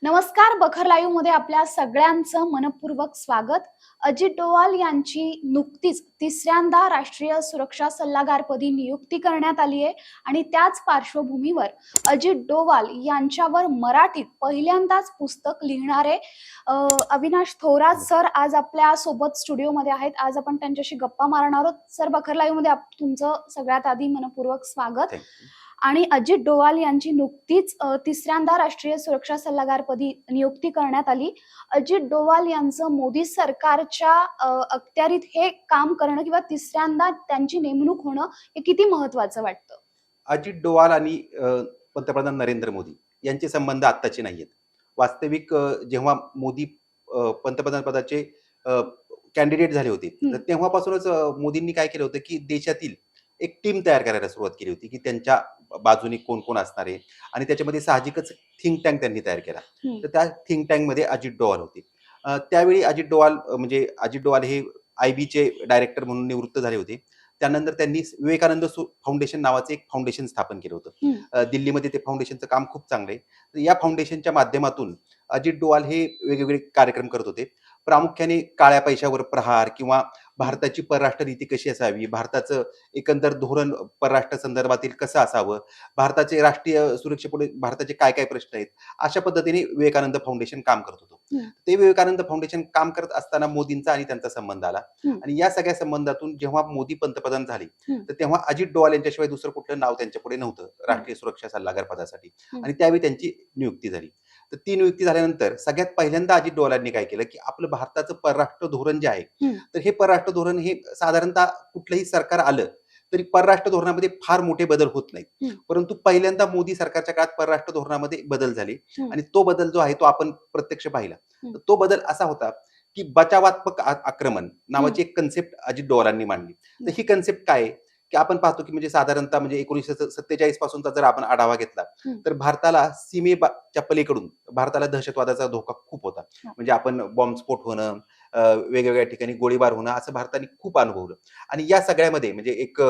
नमस्कार बखर लाईव्हमध्ये आपल्या सगळ्यांचं मनपूर्वक स्वागत. अजित डोवाल यांची नुकतीच तिसऱ्यांदा राष्ट्रीय सुरक्षा सल्लागारपदी नियुक्ती करण्यात आली आहे आणि त्याच पार्श्वभूमीवर अजित डोवाल यांच्यावर मराठीत पहिल्यांदाच पुस्तक लिहिणारे अविनाश थोरात सर आज आपल्यासोबत स्टुडिओमध्ये आहेत. आज आपण त्यांच्याशी गप्पा मारणार आहोत. सर बखर लाईव्हमध्ये तुमचं सगळ्यात आधी मनपूर्वक स्वागत. आणि अजित डोवाल यांची नुकतीच तिसऱ्यांदा राष्ट्रीय सुरक्षा सल्लागारपदी नियुक्ती करण्यात आली. अजित डोवाल यांचं मोदी सरकारच्या अखत्यारीत हे काम करणं किंवा तिसऱ्यांदा त्यांची नेमणूक होणं हे किती महत्वाचं वाटतं? अजित डोवाल आणि पंतप्रधान नरेंद्र मोदी यांचे संबंध आत्ताचे नाहीयेत. वास्तविक अ, जेव्हा मोदी पंतप्रधान पदाचे कॅन्डिडेट झाले होते. तर तेव्हापासूनच मोदींनी काय केलं होतं की देशातील एक टीम तयार करायला सुरुवात केली होती की त्यांच्या बाजूने कोण कोण असणार आहे? आणि त्याच्यामध्ये साहजिकच थिंक टँक त्यांनी तयार केला. तर त्या थिंक टँकमध्ये अजित डोवाल होते. त्यावेळी अजित डोवाल म्हणजे अजित डोवाल हे आय बीचे डायरेक्टर म्हणून निवृत्त झाले होते. त्यानंतर त्यांनी विवेकानंद फाउंडेशन नावाचं एक फाउंडेशन स्थापन केलं होतं. दिल्लीमध्ये ते फाउंडेशनचं काम खूप चांगलं आहे. या फाउंडेशनच्या माध्यमातून अजित डोवाल हे वेगवेगळे कार्यक्रम करत होते. प्रामुख्याने काळ्या पैशावर प्रहार किंवा भारताची परराष्ट्र नीती कशी असावी? भारताचं एकंदर धोरण परराष्ट्र संदर्भातील कसं असावं? भारताचे राष्ट्रीय सुरक्षेपुढे भारताचे काय काय प्रश्न आहेत? अशा पद्धतीने विवेकानंद फाउंडेशन काम करत होतं. ते विवेकानंद फाउंडेशन काम करत असताना मोदींचा आणि त्यांचा संबंध आला. आणि या सगळ्या संबंधातून जेव्हा मोदी पंतप्रधान झाले. तर तेव्हा अजित डोवाल यांच्याशिवाय दुसरं कुठलं नाव त्यांच्या पुढे नव्हतं. राष्ट्रीय सुरक्षा सल्लागार पदासाठी. आणि त्यावेळी त्यांची नियुक्ती झाली. तर ती नियुक्ती झाल्यानंतर सगळ्यात पहिल्यांदा अजित डोवालांनी काय केलं की आपलं भारताचं परराष्ट्र धोरण जे आहे. तर हे परराष्ट्र धोरण हे साधारणतः कुठलंही सरकार आलं तरी परराष्ट्र धोरणामध्ये फार मोठे बदल होत नाहीत. परंतु पहिल्यांदा मोदी सरकारच्या काळात परराष्ट्र धोरणामध्ये बदल झाले. आणि तो बदल जो आहे तो आपण प्रत्यक्ष पाहिला तो बदल असा होता की बचावात्मक आक्रमण नावाची एक कन्सेप्ट अजित डोवालांनी मांडली तर ही कन्सेप्ट काय आहे? की आपण पाहतो की म्हणजे साधारणतः म्हणजे एकोणीसशे सत्तेचाळीस पासूनचा जर आपण आढावा घेतला. तर भारताला सीमेच्या पलीकडून भारताला दहशतवादाचा धोका खूप होता. म्हणजे आपण बॉम्बस्फोट होणं वेगवेगळ्या ठिकाणी गोळीबार होणं असं भारताने खूप अनुभवलं आणि या सगळ्यामध्ये म्हणजे एक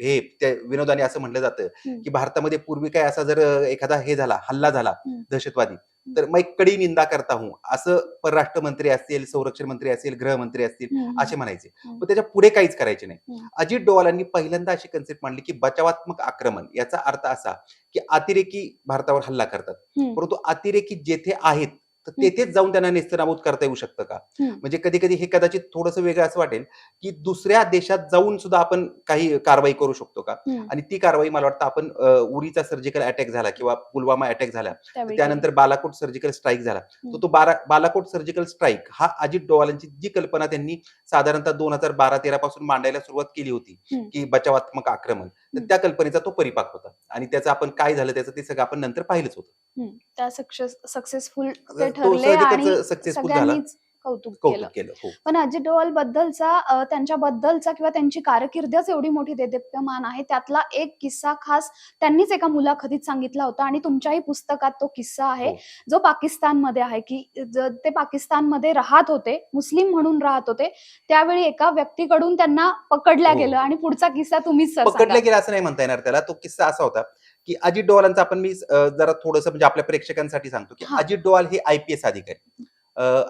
हे त्या विनोदाने असं म्हटलं जातं. की भारतामध्ये पूर्वी काय असा जर एखादा हे झाला हल्ला झाला. दहशतवादी तर मग एक कडी निंदा करता हूं असं परराष्ट्र मंत्री असतील संरक्षण मंत्री असतील गृहमंत्री असतील. असे म्हणायचे. पण त्याच्या पुढे काहीच करायचे नाही. अजित डोवालांनी पहिल्यांदा अशी कन्सेप्ट मांडली की बचावात्मक आक्रमण याचा अर्थ असा की अतिरेकी भारतावर हल्ला करतात. परंतु अतिरेकी जेथे आहेत तर तेथेच जाऊन त्यांना नेस्तनाबूत करता येऊ शकतं का. म्हणजे कधी कधी हे कदाचित थोडंसं वेगळं असं वाटेल की दुसऱ्या देशात जाऊन सुद्धा आपण काही कारवाई करू शकतो का. आणि ती कारवाई मला वाटतं आपण उरीचा सर्जिकल अटॅक झाला किंवा पुलवामा अटॅक झाला त्यानंतर बालाकोट सर्जिकल स्ट्राईक झाला. तर तो बारा बालाकोट सर्जिकल स्ट्राईक हा अजित डोवालांची जी कल्पना त्यांनी साधारणतः दोन हजार बारा तेरा पासून मांडायला सुरुवात केली होती. की बचावात्मक आक्रमण. तर. त्या कल्पनेचा तो परिपाक होता. आणि त्याचं आपण काय झालं त्याचं ते सगळं आपण नंतर पाहिलंच होतं. हम्म. त्या सक्सेस सक्सेसफुल तो ते ठरले सहजिकच आणि सक्सेसफुल झाला सगळ्यांनीच कौतुक केलं कौतुक केलं हो पण अजित डोवाल बद्दलचा अ, त्यांच्याबद्दलचा किंवा त्यांची कारकिर्दच एवढी मोठी देदीप्यमान आहे त्यातला एक किस्सा खास त्यांनीच एका मुलाखतीत सांगितला होता आणि तुमच्याही पुस्तकात तो किस्सा आहे हो. जो पाकिस्तानमध्ये आहे की ज- ते पाकिस्तानमध्ये राहत होते मुस्लिम म्हणून राहत होते त्यावेळी एका व्यक्तीकडून त्यांना पकडल्या हो. गेलं आणि पुढचा किस्सा तुम्हीच सर पकडलं सांगा. गेलं असं नाही म्हणता येणार त्याला तो किस्सा असा होता की अजित डोवालांचा आपण मी जरा थोडंसं म्हणजे आपल्या प्रेक्षकांसाठी सांगतो की. अजित डोवाल हे आयपीएस अधिकारी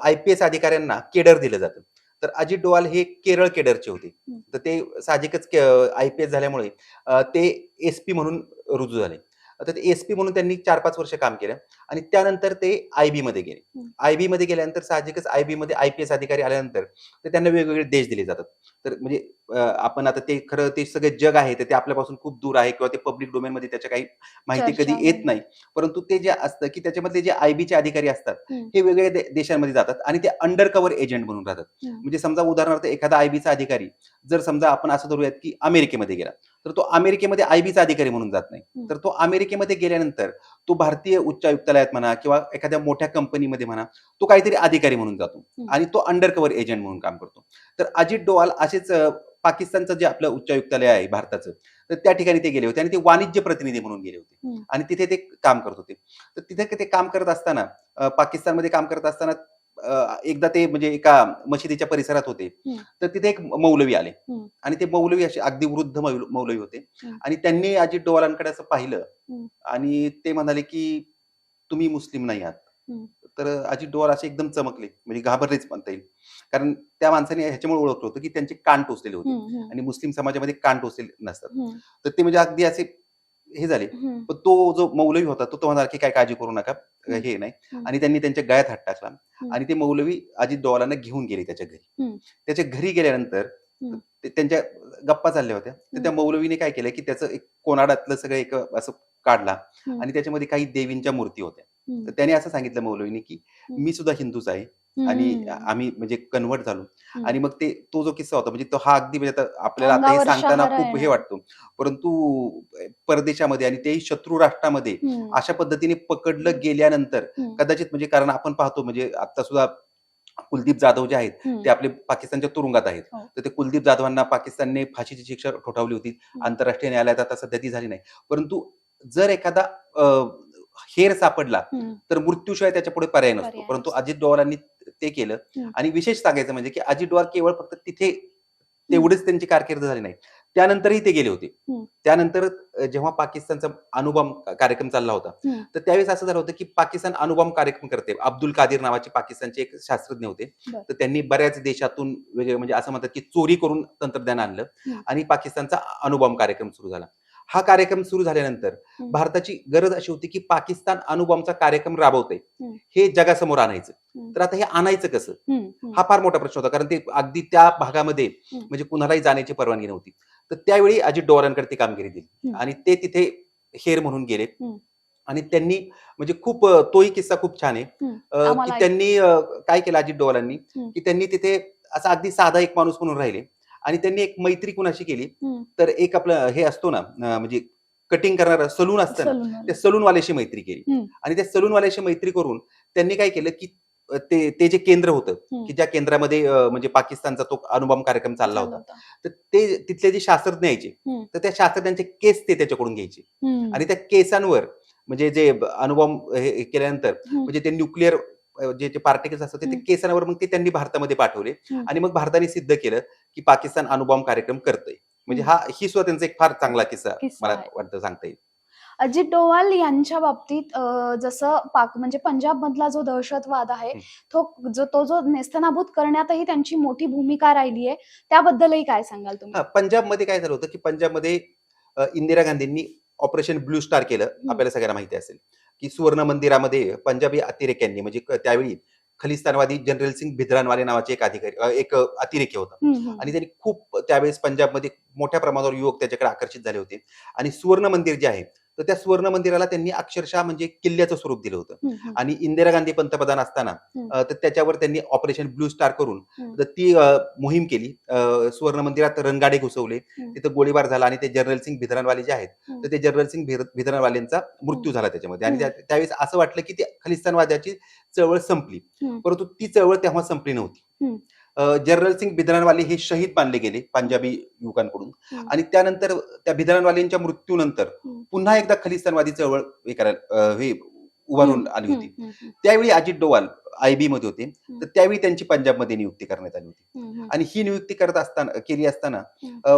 आयपीएस अधिकाऱ्यांना केडर दिलं जातं तर अजित डोवाल हे केरळ केडरचे होते. तर ते साहजिकच आयपीएस झाल्यामुळे ते एसपी म्हणून रुजू झाले तर ते एसपी म्हणून त्यांनी चार पाच वर्ष काम केलं आणि त्यानंतर ते आयबी मध्ये गेले हम्म. आयबी मध्ये गेल्यानंतर साहजिकच आयबी मध्ये आयपीएस अधिकारी आल्यानंतर तर त्यांना वेगवेगळे देश दिले जातात तर म्हणजे आपण आता ते खरं ते सगळे जग आहे ते आपल्यापासून खूप दूर आहे किंवा ते पब्लिक डोमेन मध्ये त्याच्या काही माहिती कधी येत नाही. परंतु ते जे असतं की त्याच्यामधले जे आयबीचे अधिकारी असतात. हे वेगवेगळ्या देशांमध्ये जातात आणि ते अंडर कव्हर एजंट म्हणून राहतात. म्हणजे समजा उदाहरणार्थ एखादा आयबीचा अधिकारी जर समजा आपण असं धरूयात की अमेरिकेमध्ये गेला तर तो अमेरिकेमध्ये आयबीचा अधिकारी म्हणून जात नाही. तर तो अमेरिकेमध्ये गेल्यानंतर तो भारतीय उच्चायुक्तालयात म्हणा किंवा एखाद्या मोठ्या कंपनीमध्ये म्हणा तो काहीतरी अधिकारी म्हणून जातो. आणि तो अंडर कव्हर एजंट म्हणून काम करतो तर अजित डोवाल असेच पाकिस्तानचं जे आपलं उच्चायुक्तालय आहे भारताचं तर त्या ठिकाणी ते गेले होते आणि ते वाणिज्य प्रतिनिधी म्हणून गेले होते. आणि तिथे ते काम करत होते तर तिथे ते काम करत असताना पाकिस्तानमध्ये काम करत असताना एकदा ते म्हणजे एका मशिदीच्या परिसरात होते. तर तिथे एक मौलवी आले. आणि ते मौलवी असे अगदी वृद्ध मौल- मौलवी होते. आणि त्यांनी अजित डोवालांकडे असं पाहिलं. आणि ते म्हणाले की तुम्ही मुस्लिम नाही आहात. तर अजित डोवाल असे एकदम चमकले म्हणजे घाबरलेच म्हणता येईल कारण त्या माणसाने ह्याच्यामुळे ओळखलं होतं की त्यांचे कान टोचलेले होते आणि मुस्लिम समाजामध्ये कान टोचलेले नसतात तर ते म्हणजे अगदी असे हे झाले. पण तो जो मौलवी होता तो तो म्हणाला की काय काळजी करू नका. हे नाही. आणि त्यांनी त्यांच्या गळ्यात हात टाकला. आणि ते मौलवी अजित डोवालांना घेऊन गेले त्याच्या घरी. त्याच्या घरी गेल्यानंतर त्यांच्या गप्पा चालल्या होत्या. तर त्या मौलवीने काय केलं की त्याचं एक कोणाडातलं सगळं एक असं काढला. आणि त्याच्यामध्ये काही देवींच्या मूर्ती होत्या. हम्म, तर त्याने असं सांगितलं मौलवीने की हम्म. मी सुद्धा हिंदूच आहे आणि हम्म. आम्ही म्हणजे कन्वर्ट झालो हम्म. आणि मग ते तो जो किस्सा होता म्हणजे तो हा अगदी म्हणजे आता आपल्याला आता हे अंगावर सांगताना शहारा खूप हे येणार. वाटतो परंतु परदेशामध्ये आणि तेही शत्रू राष्ट्रामध्ये हम्म, अशा पद्धतीने पकडलं गेल्यानंतर हम्म. कदाचित म्हणजे कारण आपण पाहतो म्हणजे आता सुद्धा कुलदीप जाधव जे आहेत हम्म. ते आपले पाकिस्तानच्या तुरुंगात आहेत हो. तर ते कुलदीप जाधवांना पाकिस्तानने फाशीची शिक्षा ठोठावली होती आंतरराष्ट्रीय न्यायालयात आता सध्या ती झाली नाही परंतु जर एखादा हेर सापडला तर मृत्यूशिवाय त्याच्या पुढे पर्याय नसतो परंतु. अजित डोवालांनी ते केलं. आणि विशेष सांगायचं म्हणजे की अजित डोवाल केवळ फक्त तिथे तेवढीच त्यांची कारकीर्द झाली नाही त्यानंतरही ते गेले होते. त्यानंतर जेव्हा पाकिस्तानचा अणुबॉम्ब कार्यक्रम चालला होता. तर त्यावेळेस असं झालं होतं की पाकिस्तान अणुबॉम्ब कार्यक्रम करते अब्दुल कादिर नावाचे पाकिस्तानचे एक शास्त्रज्ञ होते. तर त्यांनी बऱ्याच देशातून म्हणजे असं म्हणतात की चोरी करून तंत्रज्ञान आणलं. आणि पाकिस्तानचा अणुबॉम्ब कार्यक्रम सुरू झाला हा कार्यक्रम सुरू झाल्यानंतर. भारताची गरज अशी होती की पाकिस्तान अणुबॉम्बचा कार्यक्रम राबवते हम्म. हे जगासमोर आणायचं. तर आता हे आणायचं कसं. हा फार मोठा प्रश्न होता कारण ते अगदी त्या भागामध्ये. म्हणजे कुणालाही जाण्याची परवानगी नव्हती तर त्यावेळी अजित डोवालांकडे ती कामगिरी दिली. आणि ते तिथे हेर म्हणून गेले. आणि त्यांनी म्हणजे खूप तोही किस्सा खूप छान आहे की त्यांनी काय केलं अजित डोवालांनी. की त्यांनी तिथे असा अगदी साधा एक माणूस म्हणून राहिले आणि त्यांनी एक मैत्री कुणाशी केली. तर एक आपलं हे असतो ना म्हणजे कटिंग करणारा सलून असतं ना. त्या सलूनवाल्याशी मैत्री केली. आणि त्या सलूनवाल्याशी मैत्री करून त्यांनी काय केलं की ते ते जे केंद्र होतं. की ज्या केंद्रामध्ये म्हणजे पाकिस्तानचा तो अणुबॉम्ब कार्यक्रम चालला होता तर ते तिथले जे शास्त्रज्ञ यायचे. तर त्या शास्त्रज्ञांचे केस ते त्याच्याकडून घ्यायचे. आणि त्या केसांवर म्हणजे जे हे हे केल्यानंतर. म्हणजे ते न्यूक्लिअर जे जे पार्टिकल्स असतात ते-. केसांवर मग ते त्यांनी भारतामध्ये पाठवले. आणि मग भारताने सिद्ध केलं की पाकिस्तान अणुबॉम्ब कार्यक्रम करतंय म्हणजे हा ही सुद्धा त्यांचा एक फार चांगला किस्सा मला. वाटतं सांगता येईल अजित डोवाल यांच्या बाबतीत जसं पाक म्हणजे पंजाब मधला जो दहशतवाद आहे. तो जो तो जो नेस्तनाबूत करण्यातही त्यांची मोठी भूमिका राहिली आहे त्याबद्दलही काय सांगाल तुम्ही पंजाबमध्ये काय झालं होतं की पंजाबमध्ये इंदिरा गांधींनी ऑपरेशन ब्लू स्टार केलं आपल्याला सगळ्यांना माहिती असेल की सुवर्ण मंदिरामध्ये पंजाबी अतिरेक्यांनी म्हणजे त्यावेळी खलिस्तानवादी जनरल सिंग भिद्रानवाले नावाचे एक अधिकारी एक अतिरेकी होता. आणि त्यांनी खूप त्यावेळेस पंजाबमध्ये मोठ्या प्रमाणावर युवक त्याच्याकडे आकर्षित झाले होते आणि सुवर्ण मंदिर जे आहे तर त्या सुवर्ण मंदिराला त्यांनी अक्षरशः म्हणजे किल्ल्याचं स्वरूप दिलं होतं. आणि इंदिरा गांधी पंतप्रधान असताना तर त्याच्यावर त्यांनी ऑपरेशन ब्लू स्टार करून. तर ती मोहीम केली सुवर्ण मंदिरात रणगाडे घुसवले. तिथं गोळीबार झाला आणि ते जनरल सिंग भिद्रानवाले जे आहेत. तर ते जनरल सिंग भिद्रानवालेंचा मृत्यू झाला त्याच्यामध्ये आणि त्यावेळेस असं वाटलं की ती खलिस्तानवाद्याची चळवळ संपली. परंतु ती चळवळ तेव्हा संपली. नव्हती जनरल सिंग भिद्रानवाले हे शहीद मानले गेले पंजाबी युवकांकडून. आणि त्यानंतर त्या भिद्रानवालेंच्या मृत्यूनंतर. पुन्हा एकदा खलिस्तानवादी चळवळ हे करायला हे उभारून आली होती. त्यावेळी अजित डोवाल आयबी मध्ये होते तर त्यावेळी त्यांची पंजाबमध्ये नियुक्ती करण्यात आली होती. आणि ही नियुक्ती करत असताना केली असताना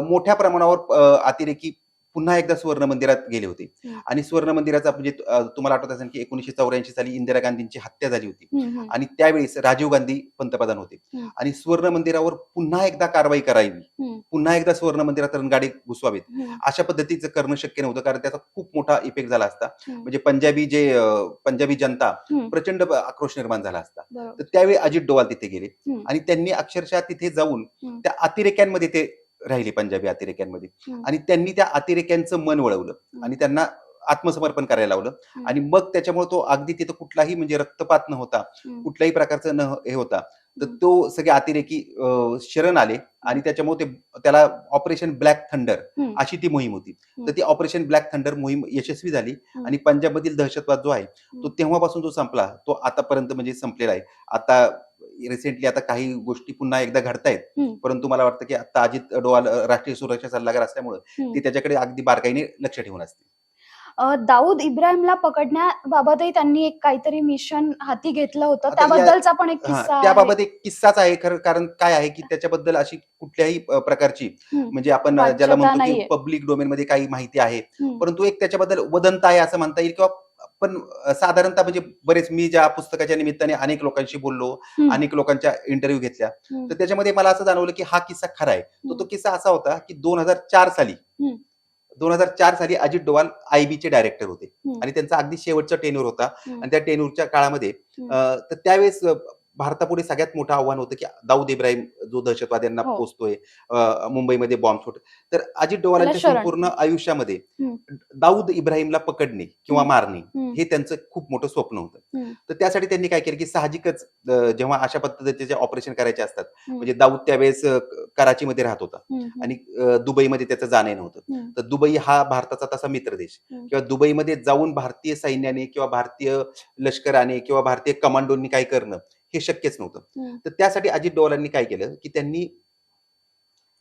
मोठ्या प्रमाणावर अतिरेकी पुन्हा एकदा सुवर्ण मंदिरात गेले होते. आणि सुवर्ण मंदिराचा म्हणजे तुम्हाला आठवत असेल की एकोणीशे चौऱ्याऐंशी साली इंदिरा गांधींची हत्या झाली होती. आणि त्यावेळेस राजीव गांधी पंतप्रधान होते. आणि सुवर्ण मंदिरावर पुन्हा एकदा कारवाई करावी. पुन्हा एकदा सुवर्ण मंदिरात रणगाडी घुसवावेत. अशा पद्धतीचं करणं शक्य नव्हतं कारण त्याचा खूप मोठा इफेक्ट झाला असता. म्हणजे पंजाबी जे पंजाबी जनता. प्रचंड आक्रोश निर्माण झाला असता तर त्यावेळी अजित डोवाल तिथे गेले. आणि त्यांनी अक्षरशः तिथे जाऊन. त्या अतिरेक्यांमध्ये ते राहिले पंजाबी अतिरेक्यांमध्ये. आणि त्यांनी त्या अतिरेक्यांचं मन वळवलं. आणि त्यांना आत्मसमर्पण करायला लावलं. आणि मग त्याच्यामुळे तो अगदी तिथं कुठलाही म्हणजे रक्तपात न होता. कुठल्याही प्रकारचं न हे होता तर. तो सगळे अतिरेकी शरण आले आणि त्याच्यामुळे ते त्याला ऑपरेशन ब्लॅक थंडर. अशी ती मोहीम होती. तर ती ऑपरेशन ब्लॅक थंडर मोहीम यशस्वी झाली. आणि पंजाबमधील दहशतवाद जो आहे तो तेव्हापासून जो संपला तो आतापर्यंत म्हणजे संपलेला आहे आता रिसेंटली आता काही गोष्टी पुन्हा एकदा घडतायत. परंतु मला वाटतं की आता अजित डोवाल राष्ट्रीय सुरक्षा सल्लागार असल्यामुळे. ते त्याच्याकडे अगदी बारकाईने लक्ष ठेवून असतील दाऊद इब्राहिमला पकडण्याबाबतही त्यांनी एक काहीतरी मिशन हाती घेतलं होतं त्याबद्दलचा पण एक किस्सा. त्याबाबत एक किस्साच आहे खरं कारण काय आहे की त्याच्याबद्दल अशी कुठल्याही प्रकारची. म्हणजे आपण ज्याला म्हणतो की. पब्लिक डोमेन मध्ये काही माहिती आहे. परंतु एक त्याच्याबद्दल वदंत आहे असं म्हणता येईल किंवा पण साधारणतः म्हणजे बरेच मी ज्या पुस्तकाच्या निमित्ताने अनेक लोकांशी बोललो. अनेक लोकांच्या इंटरव्ह्यू घेतल्या. तर त्याच्यामध्ये मला असं जाणवलं की हा किस्सा खरा आहे तो. तो किस्सा असा होता की दोन हजार चार साली. दोन हजार चार साली अजित डोवाल आयबी चे डायरेक्टर होते. आणि त्यांचा अगदी शेवटचा टेन्यूर होता. आणि त्या टेन्यूरच्या काळामध्ये तर त्यावेळेस भारतापुढे सगळ्यात मोठं आव्हान होतं की दाऊद इब्राहिम जो दहशतवाद्यांना हो. पोचतोय मुंबईमध्ये बॉम्बस्फोट तर अजित डोवालांच्या. संपूर्ण आयुष्यामध्ये. दाऊद इब्राहिमला पकडणे किंवा. मारणे. हे त्यांचं खूप मोठं स्वप्न होतं. तर त्यासाठी त्यांनी काय केलं की साहजिकच जेव्हा अशा पद्धतीचे ऑपरेशन करायचे असतात. म्हणजे दाऊद त्यावेळेस कराचीमध्ये राहत होता. आणि दुबईमध्ये त्याचं जाणं नव्हतं. तर दुबई हा भारताचा तसा मित्र देश. किंवा दुबईमध्ये जाऊन भारतीय सैन्याने किंवा भारतीय लष्कराने किंवा भारतीय कमांडोंनी काय करणं हे शक्यच नव्हतं. तर त्यासाठी अजित डोवालांनी काय केलं की त्यांनी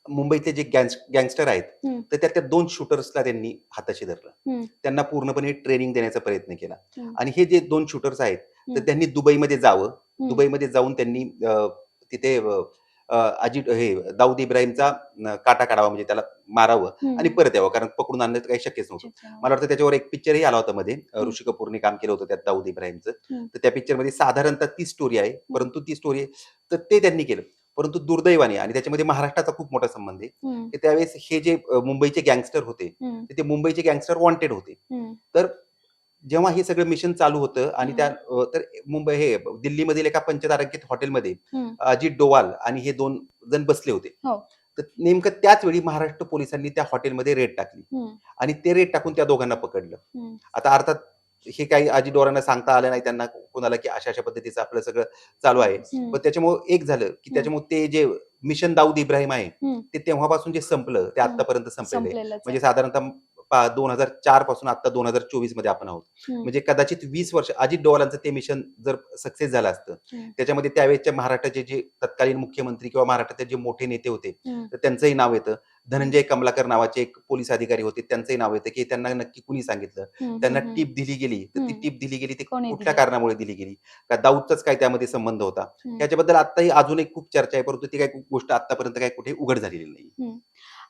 मुंबईतले जे गँग गँगस्टर आहेत. तर त्या त्या दोन शूटर्सला त्यांनी हाताशी धरलं. त्यांना पूर्णपणे ट्रेनिंग देण्याचा प्रयत्न केला. आणि हे जे दोन शूटर्स आहेत तर. त्यांनी दुबईमध्ये जावं. दुबईमध्ये जाऊन त्यांनी तिथे अजित हे दाऊद इब्राहिमचा काटा काढावा म्हणजे त्याला मारावं. आणि परत यावं कारण पकडून आणणं तर काही शक्यच नव्हतं. मला वाटतं त्याच्यावर एक पिक्चरही आला होता मध्ये. ऋषी कपूरने काम केलं होतं त्यात दाऊद इब्राहिमचं. तर त्या पिक्चरमध्ये साधारणतः ती स्टोरी आहे परंतु ती स्टोरी तर ते त्यांनी केलं परंतु दुर्दैवाने आणि त्याच्यामध्ये महाराष्ट्राचा खूप मोठा संबंध आहे. की त्यावेळेस हे जे मुंबईचे गँगस्टर होते ते मुंबईचे गँगस्टर वॉन्टेड होते. तर जेव्हा हे सगळं मिशन चालू होतं आणि. त्या तर मुंबई हे दिल्लीमधील एका पंचतारांकित हॉटेलमध्ये. अजित डोवाल आणि हे दोन जण बसले होते हो. तर नेमकं त्याच वेळी महाराष्ट्र पोलिसांनी त्या हॉटेलमध्ये रेड टाकली. आणि ते रेड टाकून त्या दोघांना पकडलं. आता अर्थात हे काही अजित डोरांना सांगता आलं नाही त्यांना कोणाला की अशा अशा पद्धतीचं आपलं सगळं चालू आहे. पण त्याच्यामुळे एक झालं की त्याच्यामुळे ते जे मिशन दाऊद इब्राहिम आहे. ते तेव्हापासून जे संपलं ते. आतापर्यंत संपलेलं आहे म्हणजे. साधारणतः दोन हजार चारपासून आता दोन हजार चोवीसमध्ये आपण आहोत. म्हणजे कदाचित वीस वर्ष अजित डोवालांचं ते मिशन जर सक्सेस झालं असतं. त्याच्यामध्ये त्यावेळेच्या महाराष्ट्राचे जे तत्कालीन मुख्यमंत्री किंवा महाराष्ट्राचे जे मोठे नेते होते. तर त्यांचंही नाव येतं धनंजय कमलाकर नावाचे एक पोलीस अधिकारी होते त्यांचंही नाव येतं की त्यांना नक्की कुणी सांगितलं. त्यांना. टीप दिली गेली तर ती. टीप दिली गेली ती कुठल्या? कारणामुळे दिली गेली का दाऊदचाच काय त्यामध्ये संबंध होता हम्म. याच्याबद्दल आताही अजूनही खूप चर्चा आहे परंतु ती काही गोष्ट आतापर्यंत काही कुठे उघड झालेली नाही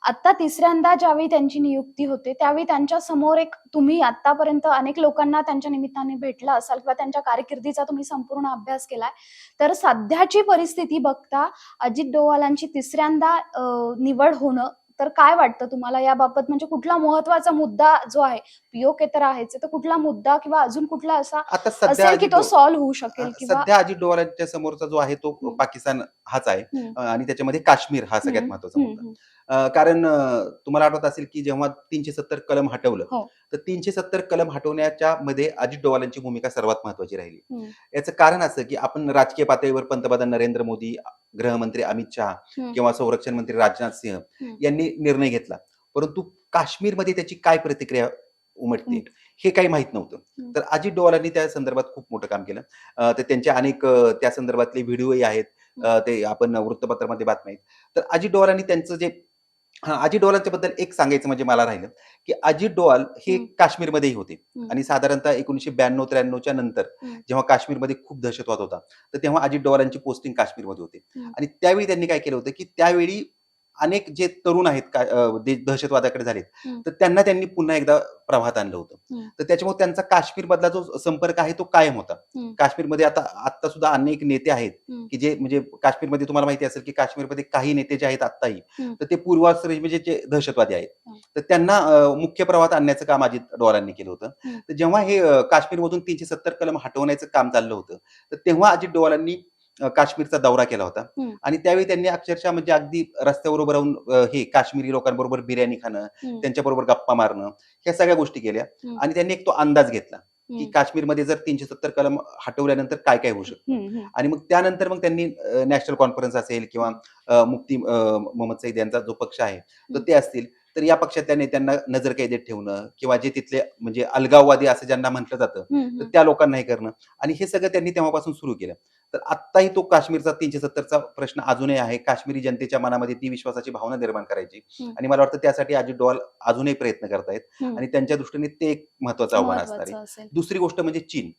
आता तिसऱ्यांदा ज्यावेळी त्यांची नियुक्ती होते त्यावेळी त्यांच्यासमोर एक तुम्ही आतापर्यंत अनेक लोकांना त्यांच्या निमित्ताने भेटला असाल किंवा त्यांच्या कारकिर्दीचा तुम्ही संपूर्ण अभ्यास केलाय. तर सध्याची परिस्थिती बघता अजित डोवालांची तिसऱ्यांदा निवड होणं तर काय वाटतं तुम्हाला? याबाबत म्हणजे कुठला महत्त्वाचा मुद्दा जो आहे पीओके तर आहेच तर कुठला मुद्दा किंवा अजून कुठला असा आता सध्या असेल की तो सॉल्व्ह होऊ शकेल सध्या अजित डोवालांच्या समोरचा जो आहे तो. पाकिस्तान हाच आहे. आणि त्याच्यामध्ये काश्मीर हा सगळ्यात. महत्त्वाचा मुद्दा. कारण तुम्हाला आठवत असेल की जेव्हा तीनशे सत्तर कलम हटवलं हो. तर तीनशे सत्तर कलम हटवण्याच्या मध्ये अजित डोवालांची भूमिका सर्वात महत्वाची राहिली. याचं कारण असं की आपण राजकीय पातळीवर पंतप्रधान नरेंद्र मोदी गृहमंत्री अमित शहा. किंवा संरक्षण मंत्री राजनाथ सिंह. यांनी निर्णय घेतला परंतु काश्मीरमध्ये त्याची काय प्रतिक्रिया उमटते. हे काही माहीत नव्हतं. तर अजित डोवालांनी त्या संदर्भात खूप मोठं काम केलं तर त्यांचे अनेक त्या संदर्भातले व्हिडिओही आहेत ते आपण वृत्तपत्रामध्ये बातम्या आहेत तर अजित डोवालांनी त्यांचं जे हा अजित डोवालांच्या बद्दल एक सांगायचं म्हणजे मला राहिलं की अजित डोवाल हे हम्म. काश्मीरमध्येही होते हम्म. आणि साधारणतः एकोणीशे ब्याण्णव त्र्याण्णवच्या नंतर हम्म. जेव्हा काश्मीरमध्ये खूप दहशतवाद होता तर तेव्हा अजित डोवालांची पोस्टिंग काश्मीरमध्ये होते हम्म. आणि त्यावेळी त्यांनी काय केलं होतं की त्यावेळी अनेक जे तरुण आहेत का दहशतवादाकडे झालेत. तर त्यांना त्यांनी पुन्हा एकदा प्रवाहात आणलं होतं. तर त्याच्यामुळे त्यांचा काश्मीर मधला जो संपर्क आहे तो कायम होता. काश्मीरमध्ये आता आता सुद्धा अनेक नेते आहेत. की जे म्हणजे काश्मीरमध्ये तुम्हाला माहिती असेल की काश्मीरमध्ये काही नेते जे आहेत आत्ताही. तर ते पूर्वाश्रय म्हणजे जे दहशतवादी आहेत. तर त्यांना मुख्य प्रवाहात आणण्याचं काम अजित डोवालांनी केलं होतं. तर जेव्हा हे काश्मीरमधून तीनशे सत्तर कलम हटवण्याचं काम चाललं होतं तर तेव्हा अजित डोवालांनी काश्मीरचा दौरा केला होता. आणि त्यावेळी त्यांनी अक्षरशः म्हणजे अगदी रस्त्यावर उभं राहून हे काश्मीरी लोकांबरोबर बिर्याणी खाणं. त्यांच्याबरोबर गप्पा मारणं ह्या सगळ्या गोष्टी केल्या. आणि त्यांनी एक तो अंदाज घेतला की. काश्मीरमध्ये जर तीनशे सत्तर कलम हटवल्यानंतर काय काय होऊ शकतं. आणि मग त्यानंतर मग त्यांनी नॅशनल कॉन्फरन्स असेल किंवा अ, मोहम्मद सईद यांचा जो पक्ष आहे तर. ते असतील तर या पक्षातल्या नेत्यांना नजरकैदेत ठेवणं किंवा जे तिथले म्हणजे अलगाववादी असं ज्यांना म्हटलं जातं. तर. त्या लोकांना हे करणं आणि हे सगळं त्यांनी तेव्हापासून सुरू केलं तर आत्ताही तो काश्मीरचा तीनशे सत्तरचा प्रश्न अजूनही आहे काश्मीरी जनतेच्या मनामध्ये ती विश्वासाची भावना निर्माण करायची. आणि मला वाटतं त्यासाठी अजित डोवाल अजूनही प्रयत्न करतायत. आणि त्यांच्या दृष्टीने ते एक महत्वाचं आव्हान असणार आहे दुसरी गोष्ट म्हणजे चीन.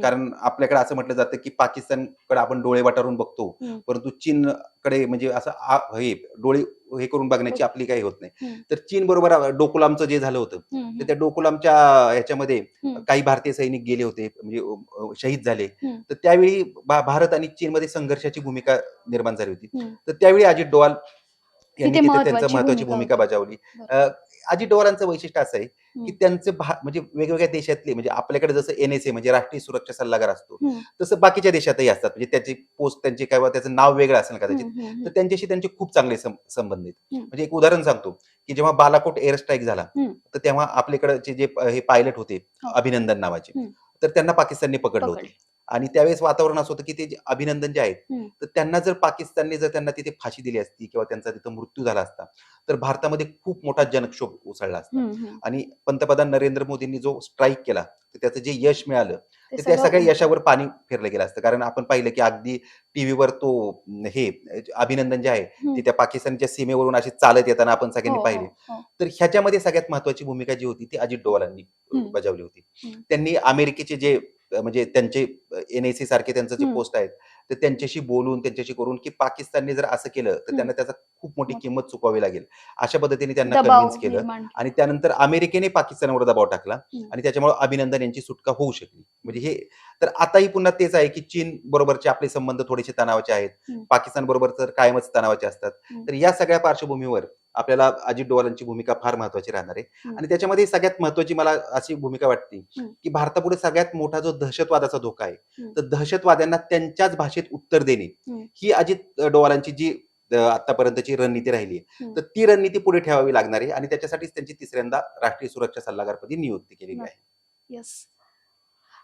कारण आपल्याकडे असं म्हटलं जातं की पाकिस्तानकडे आपण डोळे वाटारून बघतो. परंतु चीनकडे म्हणजे असं हे डोळे हे करून बघण्याची आपली काही होत नाही. तर चीन बरोबर डोकुलामचं जे झालं होतं तर त्या डोकुलामच्या ह्याच्यामध्ये. काही भारतीय सैनिक गेले होते म्हणजे शहीद झाले. तर त्यावेळी भारत आणि चीनमध्ये संघर्षाची भूमिका निर्माण झाली होती. तर त्यावेळी अजित डोवाल यांनी त्यांचं महत्वाची भूमिका बजावली अजित डोवालांचं वैशिष्ट्य असं आहे की. त्यांचं म्हणजे वेगवेगळ्या देशातले म्हणजे आपल्याकडे जसं एनएसए म्हणजे राष्ट्रीय सुरक्षा सल्लागार असतो. तसं बाकीच्या देशातही असतात म्हणजे त्याची पोस्ट त्यांची काय त्याचं नाव वेगळं असेल कदाचित तर त्यांच्याशी त्यांचे खूप चांगले संबंध आहेत. म्हणजे एक उदाहरण सांगतो की जेव्हा बालाकोट एअर स्ट्राईक झाला. तर तेव्हा आपल्याकडचे जे हे पायलट होते हो. अभिनंदन नावाचे. तर त्यांना पाकिस्तानने पकडलं होतं. आणि त्यावेळेस वातावरण असं होतं की ते अभिनंदन जे आहेत. तर त्यांना जर पाकिस्तानने जर त्यांना तिथे फाशी दिली असती किंवा त्यांचा तिथं मृत्यू झाला असता तर भारतामध्ये खूप मोठा जनक्षोभ उसळला असता. आणि पंतप्रधान नरेंद्र मोदींनी जो स्ट्राईक केला तर त्याचं जे यश मिळालं ते त्या सगळं सगळ्या यशावर पाणी फिरलं गेलं असतं कारण आपण पाहिलं की अगदी टीव्हीवर तो हे अभिनंदन जे आहे. ते त्या पाकिस्तानच्या सीमेवरून असे चालत येताना आपण सगळ्यांनी हो, पाहिले हो, हो. तर ह्याच्यामध्ये सगळ्यात महत्वाची भूमिका जी होती ती अजित डोवालांनी. बजावली होती. त्यांनी अमेरिकेचे जे म्हणजे त्यांचे एनएसी सारखे त्यांचं जे. पोस्ट आहेत तर त्यांच्याशी बोलून त्यांच्याशी करून की पाकिस्तानने जर असं केलं तर. त्यांना त्याचा खूप मोठी किंमत चुकवावी लागेल अशा पद्धतीने त्यांना कन्व्हिन्स केलं आणि त्यानंतर अमेरिकेने पाकिस्तानवर दबाव टाकला. आणि त्याच्यामुळे अभिनंदन यांची सुटका होऊ शकली म्हणजे हे तर आताही पुन्हा तेच आहे की चीन बरोबरचे आपले संबंध थोडेसे तणावाचे आहेत. पाकिस्तान बरोबर तर कायमच तणावाचे असतात. तर या सगळ्या पार्श्वभूमीवर आपल्याला अजित डोवालांची भूमिका फार महत्वाची राहणार आहे. आणि त्याच्यामध्ये सगळ्यात महत्वाची मला अशी भूमिका वाटते. की भारतापुढे सगळ्यात मोठा जो दहशतवादाचा धोका आहे. तर दहशतवाद्यांना त्यांच्याच भाषेत उत्तर देणे. ही अजित डोवालांची जी आतापर्यंतची रणनीती राहिली. तर ती रणनीती पुढे ठेवावी लागणार आहे आणि त्याच्यासाठीच त्यांची तिसऱ्यांदा राष्ट्रीय सुरक्षा सल्लागारपदी नियुक्ती केलेली. आहे येस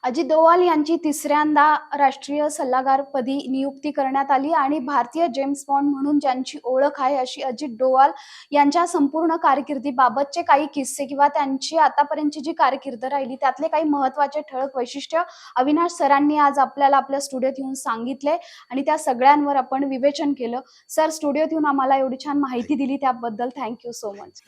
अजित डोवाल यांची तिसऱ्यांदा राष्ट्रीय सल्लागारपदी नियुक्ती करण्यात आली आणि भारतीय जेम्स बॉन्ड म्हणून ज्यांची ओळख आहे अशी अजित डोवाल यांच्या संपूर्ण कारकिर्दीबाबतचे काही किस्से किंवा त्यांची आतापर्यंतची जी कारकीर्द राहिली त्यातले काही महत्त्वाचे ठळक वैशिष्ट्य अविनाश सरांनी आज आपल्याला आपल्या स्टुडिओत येऊन सांगितले आणि त्या सगळ्यांवर आपण विवेचन केलं. सर स्टुडिओत येऊन आम्हाला एवढी छान माहिती दिली त्याबद्दल थँक्यू सो मच.